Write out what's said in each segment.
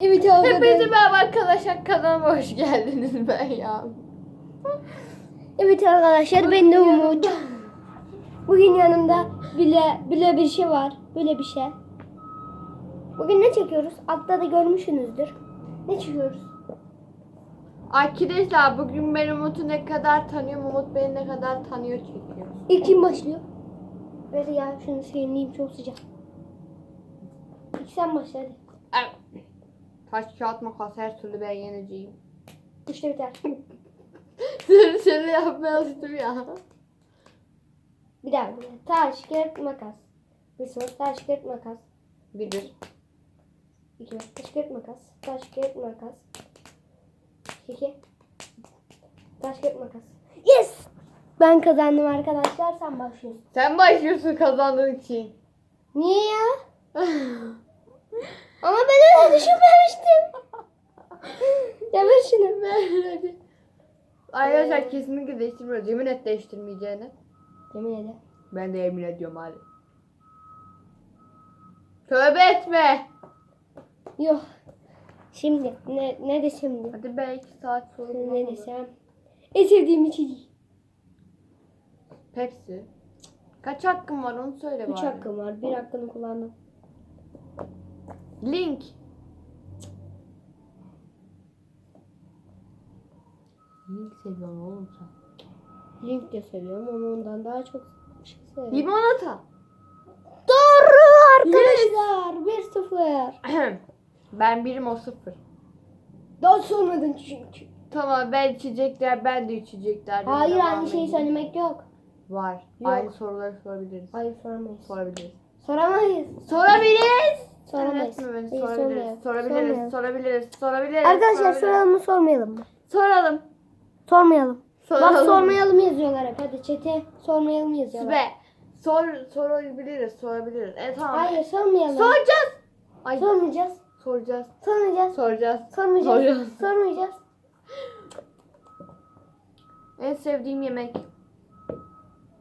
Evet Hepinize arkadaşlar. merhaba arkadaşlar kanalıma hoş geldiniz ben ya. Evet arkadaşlar ben de Umut. Bugün yanımda bile bile bir şey var. Böyle bir şey. Bugün ne çekiyoruz? Altta da görmüşsünüzdür. Ne çekiyoruz? Arkadaşlar bugün ben Umut'u ne kadar tanıyorum, Umut beni ne kadar tanıyor çekiyoruz. İlk kim başlıyor? Ver ya şunu serinleyeyim çok sıcak. İlk sen başla hadi. Taş kağıt makas her türlü ben yeneceğim. Üçte biter. Seni şöyle yapmaya alıştım ya. Bir daha. bir daha. Taş, kağıt, makas. Bir soru. Taş, kağıt, makas. Bir bir. İki. Taş, kağıt, makas. Taş, kağıt, makas. İki. Taş, kağıt, makas. Yes! Ben kazandım arkadaşlar. Sen başlıyorsun. Sen başlıyorsun kazandığın için. Niye ya? Ama ben öyle düşünmemiştim. ver şunu. Hadi. Arkadaşlar kesinlikle değiştirmiyoruz. Yemin et değiştirmeyeceğini. Yemin ederim. Ben de yemin ediyorum hadi. Tövbe etme. Yok. Şimdi ne ne de şimdi? Hadi be iki saat sonra. Ne desem? En sevdiğim içecek. Pepsi. Kaç hakkım var onu söyle Üç bari. hakkım var. Bir hakkını kullandım. Link. Link seviyorum oğlum sen. Link de seviyorum ama ondan daha çok şey seviyorum. Limonata. Doğru arkadaşlar. 1-0. ben birim o sıfır. Daha sormadın çünkü. Tamam ben içecekler ben de içecekler. Hayır aynı şeyi söylemek yok. Var. Yok. Aynı soruları sorabiliriz. Hayır soramayız. Sorabiliriz. Soramayız. Sorabiliriz. Soramayız. Evet, Hayır, sorabiliriz. sormayalım. Sorabiliriz. Sorabiliriz. Sorabiliriz. Arkadaşlar sorabiliriz. soralım mı sormayalım mı? Soralım. Sormayalım. Bak Soralım. sormayalım yazıyorlar hep. Hadi çete sormayalım yazıyorlar. Ve sor sorabiliriz, sorabiliriz. E tamam. Hayır sormayalım. Soracağız. Ay Sormayacağız. soracağız. Sormayacağız. Soracağız. Sormayacağız. Soracağız. Sormayacağız. En sevdiğim yemek.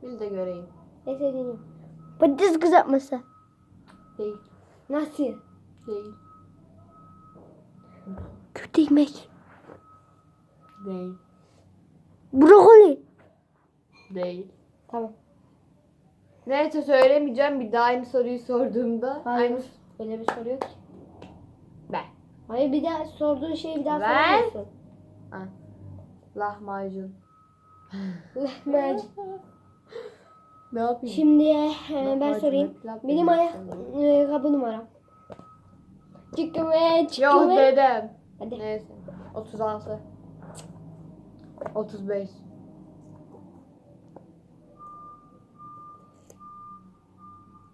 Bil de göreyim. Ne sevdiğin Patates kızartması. Değil. Nasıl? Değil. Köfte ekmek. Değil. Brokoli. Değil. Tamam. Neyse söylemeyeceğim. Bir daha aynı soruyu sorduğumda. Hayır. Aynı Öyle bir soru yok ki. ben. Hayır bir daha sorduğun şeyi bir daha Ben- soramıyorsun. Ha. Lahmacun. Lahmacun. Ne yapayım? Şimdi e, ben sorayım. Benim yemek ayak e, numaram. Çıkı ve çıkı Yok ve. dedim. Hadi. Neyse. 36. 35.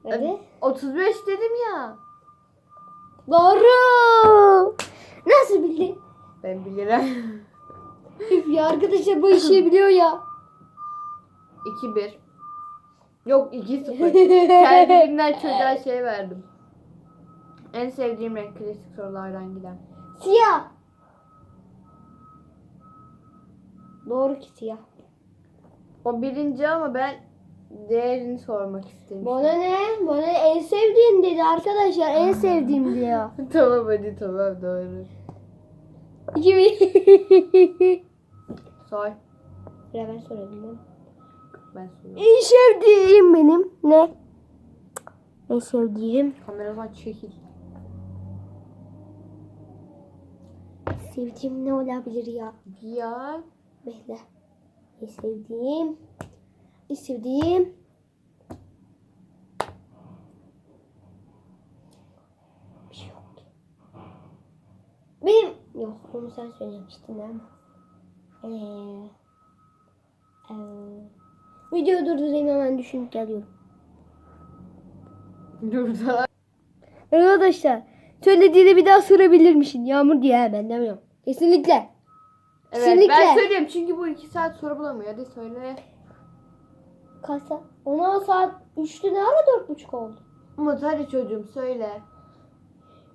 Hadi. 35 dedim ya. Doğru. Nasıl bildin? Ben bilirim. Ya arkadaşlar bu işi biliyor ya. 2-1. Yok 2-0. Kendimden çocuğa şey verdim. En sevdiğim renk klasik sorulardan giden. Siyah. Doğru ki siyah. O birinci ama ben değerini sormak istemiştim. Bana ne? Bana en sevdiğim dedi arkadaşlar. En sevdiğim diyor. tamam hadi tamam doğru. İki bir. Sor. Ya ben sorayım? Ben soruyorum. En sevdiğim benim ne? En sevdiğim. Kameradan çekil. Sevdiğim ne olabilir ya? Ya. Bekle. En sevdiğim. En sevdiğim. Bir şey yok. Benim. Yok onu sen söylemiştin mi? Ee, ee, videoyu durdurayım hemen düşünüp geliyorum. Burada. Arkadaşlar söylediğini bir daha sorabilir misin? Yağmur diye hemen demiyorum. Kesinlikle. Evet Kesinlikle. ben söyleyeyim çünkü bu iki saat soru bulamıyor. Hadi söyle. Kasa. Ona saat 3'te ne ara 4.30 oldu? Umut hadi çocuğum söyle.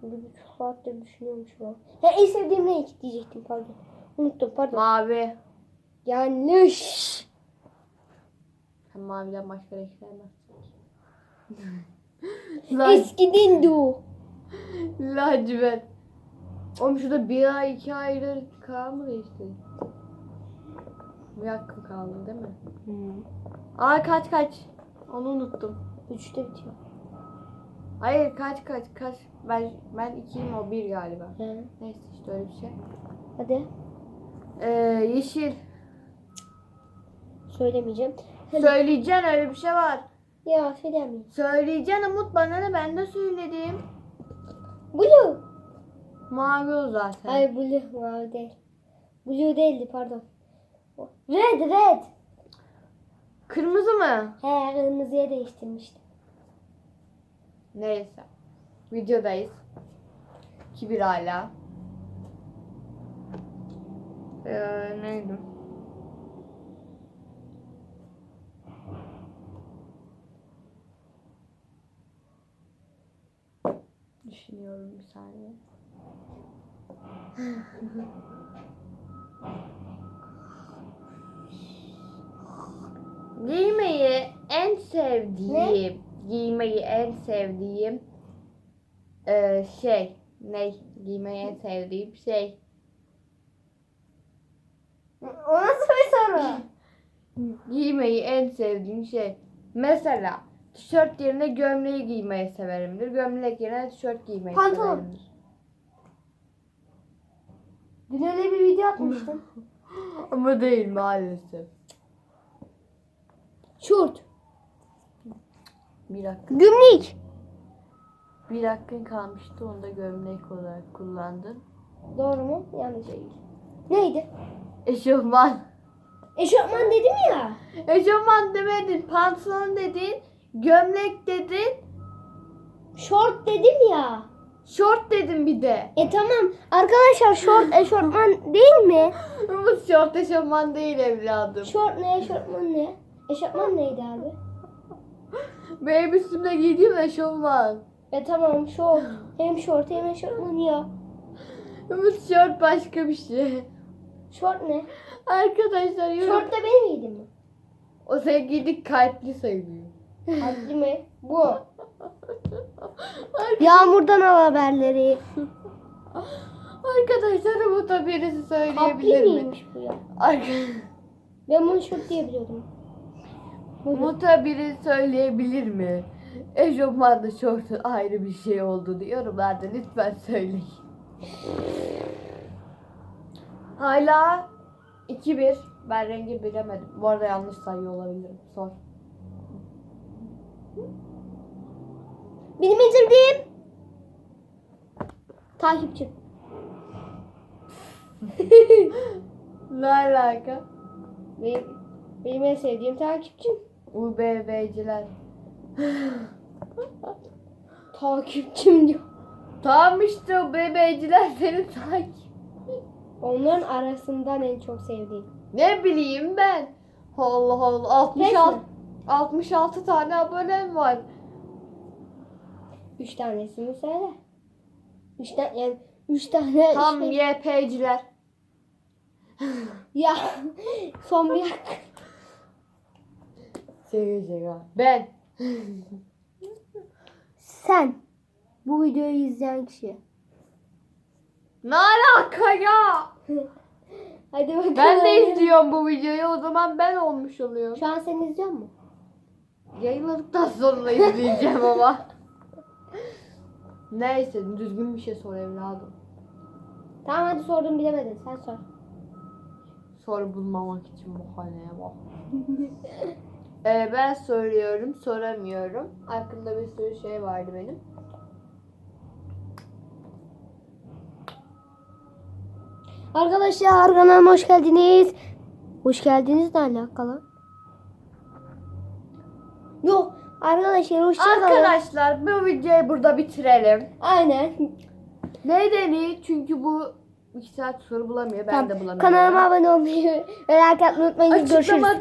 Bir buçuk saattir düşünüyorum şu an. Ha, en sevdiğim renk diyecektim pardon. Unuttum pardon. Mavi. Yanlış. Sen maviden başka renk sevmezsin. Eskiden de o. Lacivert. Oğlum şurada bir ay iki aydır kal mı geçti? Bir hakkım kaldı değil mi? Hmm. Aa kaç kaç. Onu unuttum. Üçte bitiyor. Hayır kaç kaç kaç. Ben ben ikiyim o bir galiba. He. Neyse işte öyle bir şey. Hadi. Ee, yeşil. Söylemeyeceğim. Söyleyeceksin öyle bir şey var. Ya söylemeyeyim. Söyleyeceksin Umut bana ne ben de söyledim. Blue. Mavi o zaten. Hayır blue. Mavi değil. Blue değildi pardon. Red red. Kırmızı mı? He kırmızıya değiştirmiştim. Neyse. Videodayız. Kibir hala. Ee, neydi? Düşünüyorum bir saniye. Giymeyi en sevdiğim, giymeyi en sevdiğim ee, şey, ne? Giymeyi en sevdiğim şey. O nasıl bir soru? Giymeyi en sevdiğim şey. Mesela tişört yerine gömleği giymeyi severimdir. Gömlek yerine tişört giymeyi Pantolon. severimdir. Dün öyle bir video atmıştın. Ama değil maalesef. Şort. Bir dakika. Gümrük. Bir dakika kalmıştı onu da gömlek olarak kullandın. Doğru mu? Yanlış değil. Neydi? Eşofman. Eşofman dedim ya. Eşofman demedin, pantolon dedin, gömlek dedin, Şort dedim ya. şort dedin bir de. E tamam. Arkadaşlar şort eşofman değil mi? Bu şort eşofman değil evladım. Şort ne eşofman ne? Eşofman neydi abi? Benim üstümde giydiğim eşofman. E tamam şort. Hem şort hem eşofman ya. Bu şort başka bir şey. Şort ne? Arkadaşlar yorum. Şort da benim giydim mi? O sen giydik kalpli sayılıyor. Adlı mi? Bu. Yağmurdan al haberleri. Arkadaşlar bu da birisi Kapli söyleyebilir mi? miymiş bu ya? Arka- Ben bunu şort diye biliyordum. Bu da biri söyleyebilir mi? Eşofmanla şortun ayrı bir şey olduğunu yorumlarda lütfen söyleyin. Hala 2-1. Ben rengi bilemedim. Bu arada yanlış sayıyor olabilirim. Sor. Benim bitirdiğim takipçi. Ne alaka? Benim, benim en sevdiğim takipçim. UBV'ciler. Takipçim diyor. Tamam işte o BB'ciler seni takip. Onların arasından en çok sevdiğim. Ne bileyim ben. Allah Allah. 66, Neyse. 66 tane abonem var. Üç tanesini söyle. Üç tane yani üç tane Tam şey- YP'ciler. Ya son bir hakkı. Şaka şaka. Ben. Sen bu videoyu izleyen kişi. Ne alaka ya? Hadi bakalım. Ben de izliyorum bu videoyu. O zaman ben olmuş oluyorum. Şu an sen izliyor musun? Yayınladıktan sonra izleyeceğim ama. Neyse düzgün bir şey sor evladım. Tamam hadi sordum bilemedin. Sen sor. Soru bulmamak için bu haneye bak. Ee, ben soruyorum, soramıyorum. Aklımda bir sürü şey vardı benim. Arkadaşlar kanalıma hoş geldiniz. Hoş geldiniz de alakalı. Yok arkadaşlar hoşçakalın. Arkadaşlar bu videoyu burada bitirelim. Aynen. Nedeni çünkü bu iki saat soru bulamıyor. Ben de bulamıyorum. Kanalıma abone olmayı ve like atmayı unutmayın. Görüşürüz.